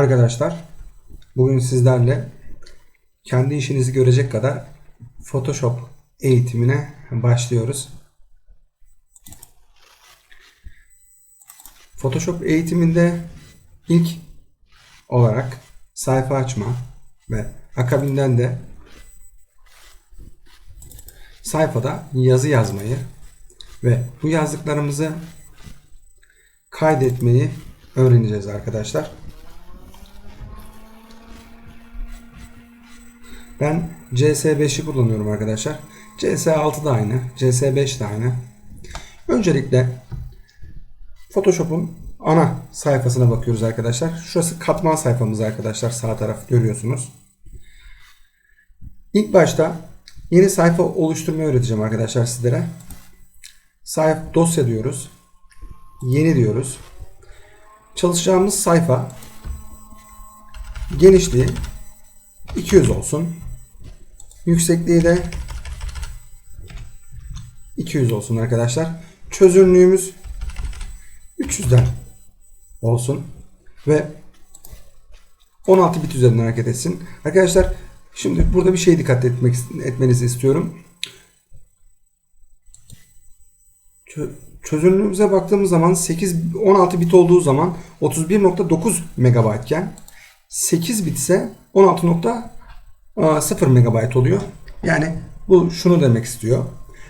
Arkadaşlar bugün sizlerle kendi işinizi görecek kadar Photoshop eğitimine başlıyoruz. Photoshop eğitiminde ilk olarak sayfa açma ve akabinden de sayfada yazı yazmayı ve bu yazdıklarımızı kaydetmeyi öğreneceğiz arkadaşlar. Ben CS5'i kullanıyorum arkadaşlar. CS6 da aynı. CS5 de aynı. Öncelikle Photoshop'un ana sayfasına bakıyoruz arkadaşlar. Şurası katman sayfamız arkadaşlar. Sağ taraf görüyorsunuz. İlk başta yeni sayfa oluşturmayı öğreteceğim arkadaşlar sizlere. Sayfa dosya diyoruz. Yeni diyoruz. Çalışacağımız sayfa genişliği 200 olsun. Yüksekliği de 200 olsun arkadaşlar. Çözünürlüğümüz 300'den olsun. Ve 16 bit üzerinden hareket etsin. Arkadaşlar şimdi burada bir şey dikkat etmek etmenizi istiyorum. Çö- Çözünürlüğümüze baktığımız zaman 8 16 bit olduğu zaman 31.9 MB iken 8 bit ise 16.0 MB oluyor. Yani bu şunu demek istiyor.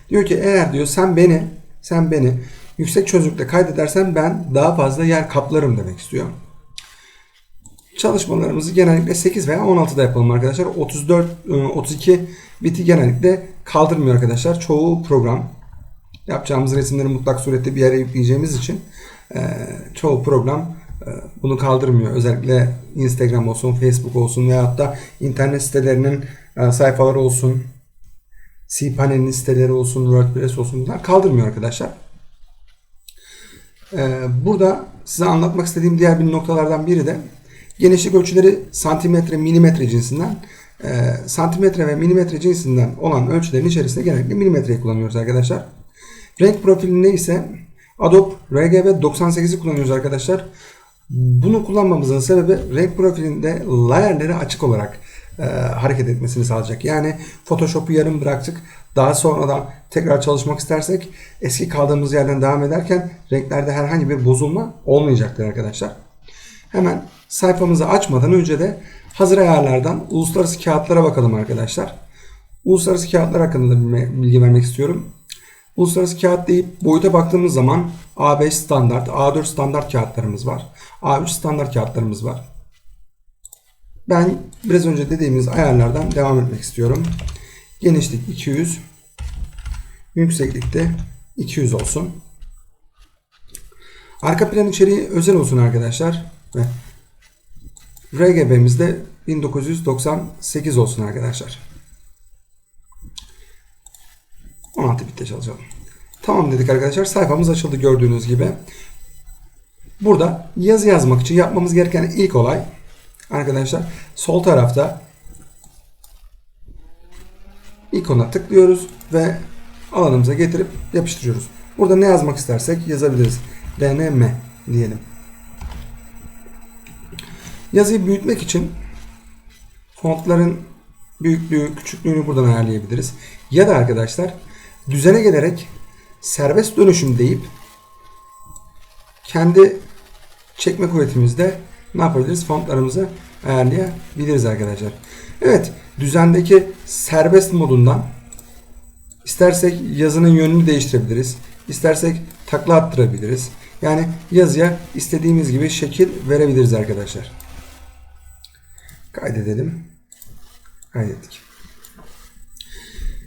Diyor ki eğer diyor sen beni sen beni yüksek çözünürlükte kaydedersen ben daha fazla yer kaplarım demek istiyor. Çalışmalarımızı genellikle 8 veya 16'da yapalım arkadaşlar. 34 32 biti genellikle kaldırmıyor arkadaşlar. Çoğu program yapacağımız resimleri mutlak surette bir yere yükleyeceğimiz için e, çoğu program e, bunu kaldırmıyor. Özellikle Instagram olsun, Facebook olsun veyahut da internet sitelerinin e, sayfaları olsun, cPanel'in siteleri olsun, WordPress olsun bunlar kaldırmıyor arkadaşlar. E, burada size anlatmak istediğim diğer bir noktalardan biri de genişlik ölçüleri santimetre, milimetre cinsinden e, santimetre ve milimetre cinsinden olan ölçülerin içerisinde genellikle milimetreyi kullanıyoruz arkadaşlar. Renk profilinde ise Adobe RGB 98'i kullanıyoruz arkadaşlar. Bunu kullanmamızın sebebi renk profilinde layer'leri açık olarak e, hareket etmesini sağlayacak. Yani Photoshop'u yarım bıraktık. Daha sonra da tekrar çalışmak istersek eski kaldığımız yerden devam ederken renklerde herhangi bir bozulma olmayacaktır arkadaşlar. Hemen sayfamızı açmadan önce de hazır ayarlardan uluslararası kağıtlara bakalım arkadaşlar. Uluslararası kağıtlar hakkında da bilgi vermek istiyorum. Uluslararası kağıt deyip boyuta baktığımız zaman A5 standart, A4 standart kağıtlarımız var. A3 standart kağıtlarımız var. Ben biraz önce dediğimiz ayarlardan devam etmek istiyorum. Genişlik 200, yükseklikte 200 olsun. Arka plan içeriği özel olsun arkadaşlar. Ve RGB'miz de 1998 olsun arkadaşlar. 16 bitte çalışalım. Tamam dedik arkadaşlar. Sayfamız açıldı gördüğünüz gibi. Burada yazı yazmak için yapmamız gereken ilk olay arkadaşlar sol tarafta ikona tıklıyoruz ve alanımıza getirip yapıştırıyoruz. Burada ne yazmak istersek yazabiliriz. DNM diyelim. Yazıyı büyütmek için fontların büyüklüğü, küçüklüğünü buradan ayarlayabiliriz. Ya da arkadaşlar düzene gelerek serbest dönüşüm deyip kendi çekme kuvvetimizde ne yapabiliriz? Fontlarımızı ayarlayabiliriz arkadaşlar. Evet, düzendeki serbest modundan istersek yazının yönünü değiştirebiliriz. İstersek takla attırabiliriz. Yani yazıya istediğimiz gibi şekil verebiliriz arkadaşlar. Kaydedelim. Kaydettik.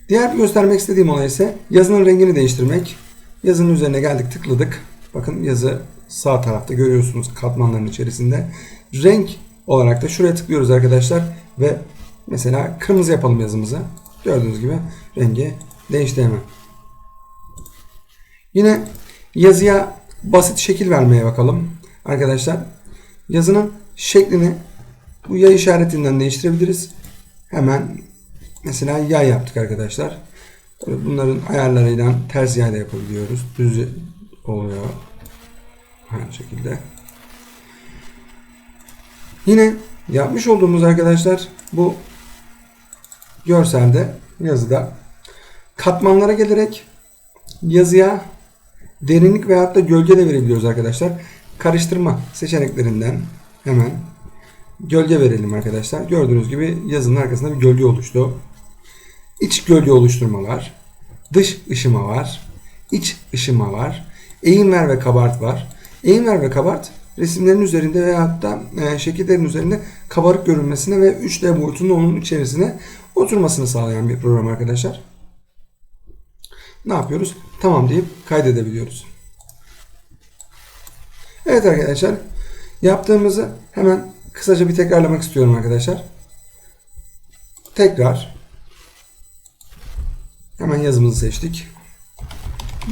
Diğer bir göstermek istediğim olay ise yazının rengini değiştirmek. Yazının üzerine geldik tıkladık. Bakın yazı sağ tarafta görüyorsunuz katmanların içerisinde. Renk olarak da şuraya tıklıyoruz arkadaşlar. Ve mesela kırmızı yapalım yazımızı. Gördüğünüz gibi rengi değişti hemen. Yine yazıya basit şekil vermeye bakalım. Arkadaşlar yazının şeklini bu yay işaretinden değiştirebiliriz. Hemen mesela yay yaptık arkadaşlar. Bunların ayarlarıyla ters yay da yapabiliyoruz. Düz oluyor. Aynı şekilde. Yine yapmış olduğumuz arkadaşlar bu görselde yazıda katmanlara gelerek yazıya derinlik veyahut da gölge de verebiliyoruz arkadaşlar. Karıştırma seçeneklerinden hemen gölge verelim arkadaşlar. Gördüğünüz gibi yazının arkasında bir gölge oluştu. İç gölge oluşturma var. Dış ışıma var. iç ışıma var. Eğim ver ve kabart var. Eğim ver ve kabart resimlerin üzerinde veyahut da e, şekillerin üzerinde kabarık görünmesine ve 3D boyutunda onun içerisine oturmasını sağlayan bir program arkadaşlar. Ne yapıyoruz? Tamam deyip kaydedebiliyoruz. Evet arkadaşlar. Yaptığımızı hemen kısaca bir tekrarlamak istiyorum arkadaşlar. Tekrar hemen yazımızı seçtik.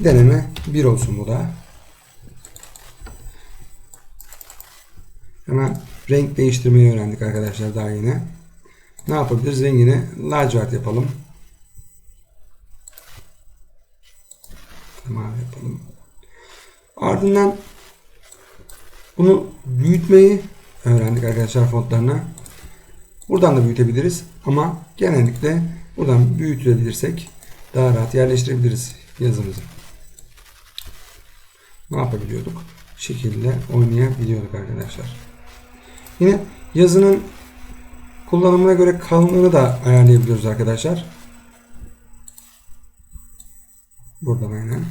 Deneme 1 olsun bu da. Hemen renk değiştirmeyi öğrendik arkadaşlar daha yeni. Ne yapabiliriz? Rengini lacivert yapalım. Mavi yapalım. Ardından bunu büyütmeyi öğrendik arkadaşlar fontlarına. Buradan da büyütebiliriz ama genellikle buradan büyütebilirsek daha rahat yerleştirebiliriz yazımızı. Ne yapabiliyorduk? Şekilde oynayabiliyorduk arkadaşlar. Yine yazının kullanımına göre kalınlığını da ayarlayabiliyoruz arkadaşlar. Buradan aynen.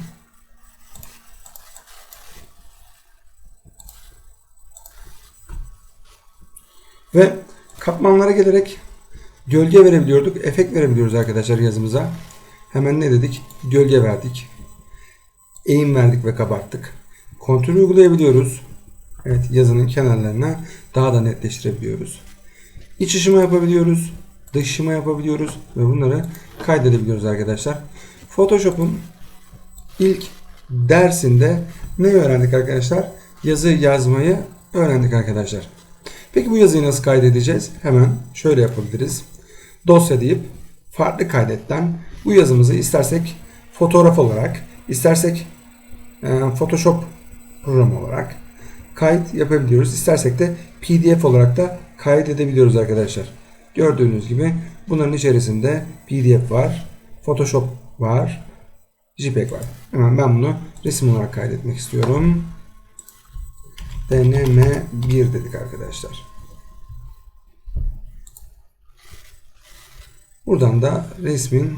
Ve katmanlara gelerek gölge verebiliyorduk. Efekt verebiliyoruz arkadaşlar yazımıza. Hemen ne dedik? Gölge verdik. Eğim verdik ve kabarttık. Kontrol uygulayabiliyoruz. Evet yazının kenarlarına daha da netleştirebiliyoruz. İç ışıma yapabiliyoruz. Dış ışıma yapabiliyoruz. Ve bunları kaydedebiliyoruz arkadaşlar. Photoshop'un ilk dersinde ne öğrendik arkadaşlar? Yazı yazmayı öğrendik arkadaşlar. Peki bu yazıyı nasıl kaydedeceğiz? Hemen şöyle yapabiliriz. Dosya deyip farklı kaydetten bu yazımızı istersek fotoğraf olarak, istersek e, Photoshop programı olarak kayıt yapabiliyoruz. İstersek de PDF olarak da kaydedebiliyoruz arkadaşlar. Gördüğünüz gibi bunların içerisinde PDF var, Photoshop var, JPEG var. Hemen ben bunu resim olarak kaydetmek istiyorum. Deneme 1 dedik arkadaşlar. Buradan da resmin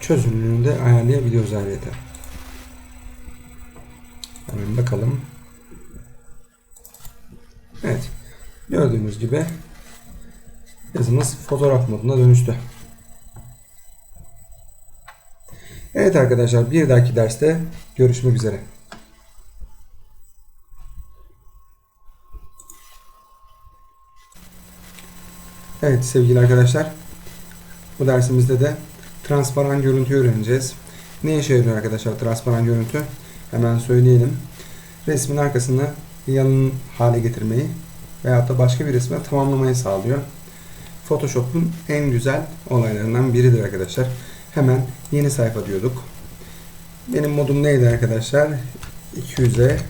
çözünürlüğünü de ayarlayabiliyoruz ayrıca. Hemen bakalım. Evet. Gördüğünüz gibi yazımız fotoğraf moduna dönüştü. Evet arkadaşlar bir dahaki derste görüşmek üzere. Evet sevgili arkadaşlar bu dersimizde de transparan görüntü öğreneceğiz. Ne işe yarıyor arkadaşlar transparan görüntü? Hemen söyleyelim. Resmin arkasını yanın hale getirmeyi veyahut da başka bir resme tamamlamayı sağlıyor. Photoshop'un en güzel olaylarından biridir arkadaşlar. Hemen yeni sayfa diyorduk. Benim modum neydi arkadaşlar? 200'e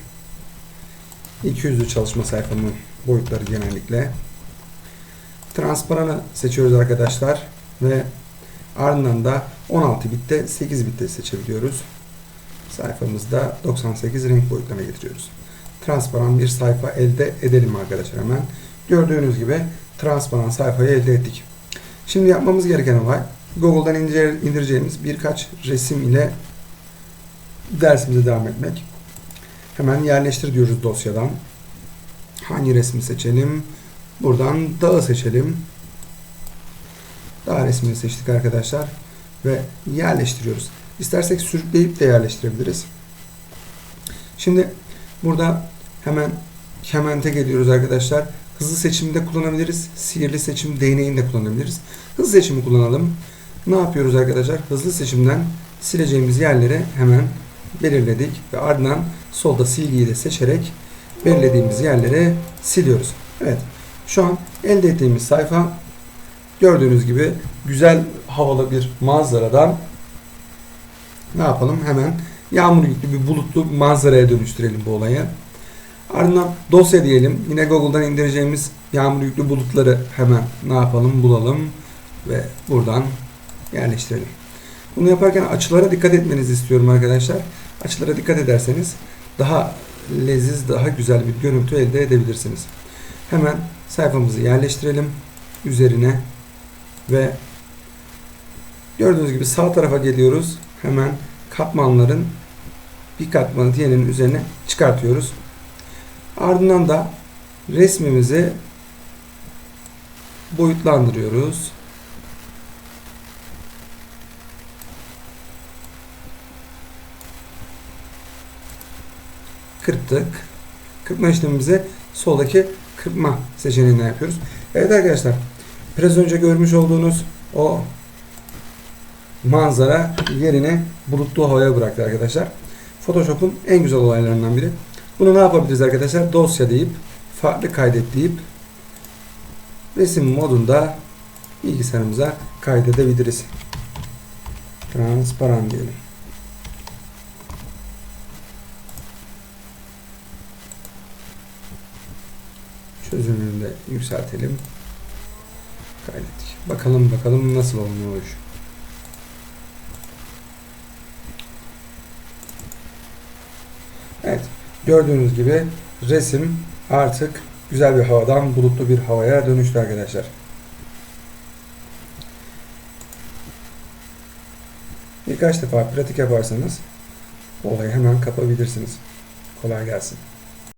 200'lü çalışma sayfamın boyutları genellikle. Transparanı seçiyoruz arkadaşlar ve ardından da 16 bitte 8 bitte seçebiliyoruz. Sayfamızda 98 renk boyutlarına getiriyoruz. Transparan bir sayfa elde edelim arkadaşlar hemen. Gördüğünüz gibi transparan sayfayı elde ettik. Şimdi yapmamız gereken olay Google'dan indireceğimiz birkaç resim ile dersimize devam etmek. Hemen yerleştir diyoruz dosyadan. Hangi resmi seçelim? Buradan dağı seçelim. Dağ resmini seçtik arkadaşlar. Ve yerleştiriyoruz. İstersek sürükleyip de yerleştirebiliriz. Şimdi burada hemen kemente geliyoruz arkadaşlar. Hızlı seçimde kullanabiliriz. Sihirli seçim değneğini de kullanabiliriz. Hızlı seçimi kullanalım. Ne yapıyoruz arkadaşlar? Hızlı seçimden sileceğimiz yerleri hemen belirledik ve ardından solda silgiyi de seçerek belirlediğimiz yerleri siliyoruz. Evet. Şu an elde ettiğimiz sayfa gördüğünüz gibi güzel havalı bir manzaradan ne yapalım? Hemen yağmur yüklü bir bulutlu manzaraya dönüştürelim bu olayı. Ardından dosya diyelim. Yine Google'dan indireceğimiz yağmur yüklü bulutları hemen ne yapalım bulalım ve buradan yerleştirelim. Bunu yaparken açılara dikkat etmenizi istiyorum arkadaşlar. Açılara dikkat ederseniz daha leziz, daha güzel bir görüntü elde edebilirsiniz. Hemen sayfamızı yerleştirelim üzerine ve gördüğünüz gibi sağ tarafa geliyoruz. Hemen katmanların bir katmanı diğerinin üzerine çıkartıyoruz. Ardından da resmimizi boyutlandırıyoruz. Kırptık. Kırpma işlemimizi soldaki kırpma seçeneğinden yapıyoruz. Evet arkadaşlar biraz önce görmüş olduğunuz o manzara yerini bulutlu havaya bıraktı arkadaşlar. Photoshop'un en güzel olaylarından biri. Bunu ne yapabiliriz arkadaşlar? Dosya deyip, farklı kaydet deyip resim modunda bilgisayarımıza kaydedebiliriz. Transparan diyelim. Çözünürlüğünü de yükseltelim. Kaydettik. Bakalım bakalım nasıl olmuş. Evet. Gördüğünüz gibi resim artık güzel bir havadan bulutlu bir havaya dönüştü arkadaşlar. Birkaç defa pratik yaparsanız olayı hemen kapabilirsiniz. Kolay gelsin.